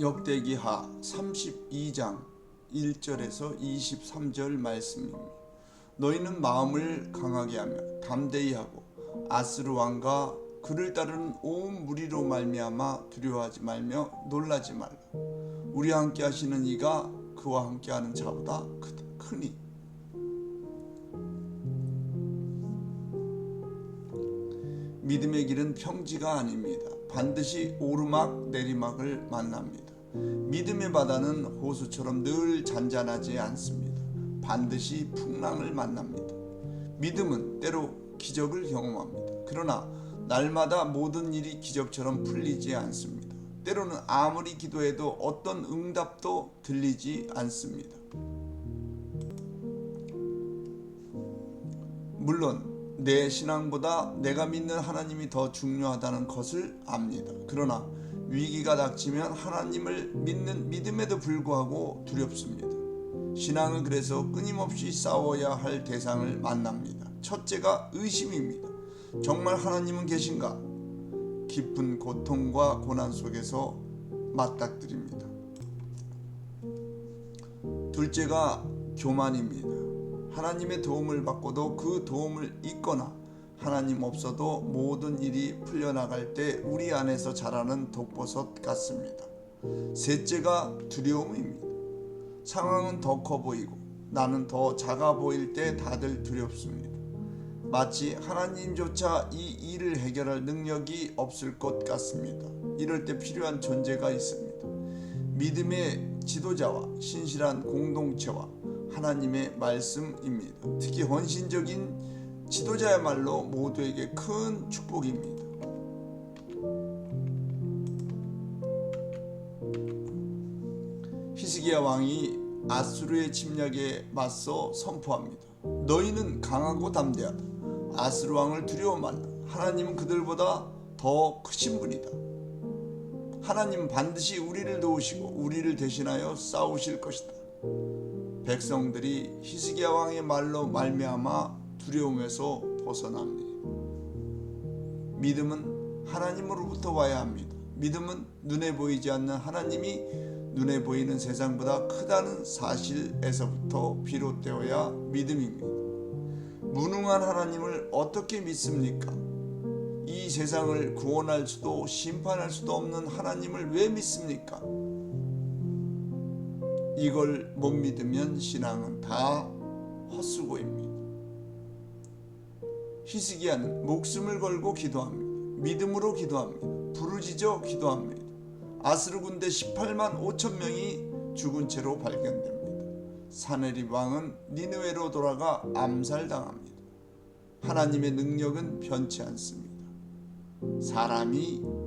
역대기하 32장 1절에서 23절 말씀입니다. 너희는 마음을 강하게 하며 담대히 하고 아스르 왕과 그를 따르는 온 무리로 말미암아 두려워하지 말며 놀라지 말라. 우리 함께 하시는 이가 그와 함께 하는 자보다 크니 믿음의 길은 평지가 아닙니다. 반드시 오르막 내리막을 만납니다. 믿음의 바다는 호수처럼 늘 잔잔하지 않습니다. 반드시 풍랑을 만납니다. 믿음은 때로 기적을 경험합니다. 그러나 날마다 모든 일이 기적처럼 풀리지 않습니다. 때로는 아무리 기도해도 어떤 응답도 들리지 않습니다. 물론 내 신앙보다 내가 믿는 하나님이 더 중요하다는 것을 압니다. 그러나 위기가 닥치면 하나님을 믿는 믿음에도 불구하고 두렵습니다. 신앙은 그래서 끊임없이 싸워야 할 대상을 만납니다. 첫째가 의심입니다. 정말 하나님은 계신가? 깊은 고통과 고난 속에서 맞닥뜨립니다. 둘째가 교만입니다. 하나님의 도움을 받고도 그 도움을 잊거나 하나님 없어도 모든 일이 풀려나갈 때 우리 안에서 자라는 독버섯 같습니다. 셋째가 두려움입니다. 상황은 더 커 보이고 나는 더 작아 보일 때 다들 두렵습니다. 마치 하나님조차 이 일을 해결할 능력이 없을 것 같습니다. 이럴 때 필요한 존재가 있습니다. 믿음의 지도자와 신실한 공동체와 하나님의 말씀입니다. 특히 헌신적인 지도자야말로 모두에게 큰 축복입니다. 히스기야 왕이 아수르의 침략에 맞서 선포합니다. 너희는 강하고 담대하다. 아수르 왕을 두려워 말라. 하나님은 그들보다 더 크신 분이다. 하나님은 반드시 우리를 도우시고 우리를 대신하여 싸우실 것이다. 백성들이 히스기야 왕의 말로 말미암아 두려움에서 벗어납니다. 믿음은 하나님으로부터 와야 합니다. 믿음은 눈에 보이지 않는 하나님이 눈에 보이는 세상보다 크다는 사실에서부터 비롯되어야 믿음입니다. 무능한 하나님을 어떻게 믿습니까? 이 세상을 구원할 수도 심판할 수도 없는 하나님을 왜 믿습니까? 이걸 못 믿으면 신앙은 다 헛수고입니다. 히스기야는 목숨을 걸고 기도합니다. 믿음으로 기도합니다. 부르짖어 기도합니다. 아스르 군대 18만 5천 명이 죽은 채로 발견됩니다. 사네립 왕은 니느웨로 돌아가 암살당합니다. 하나님의 능력은 변치 않습니다. 사람이.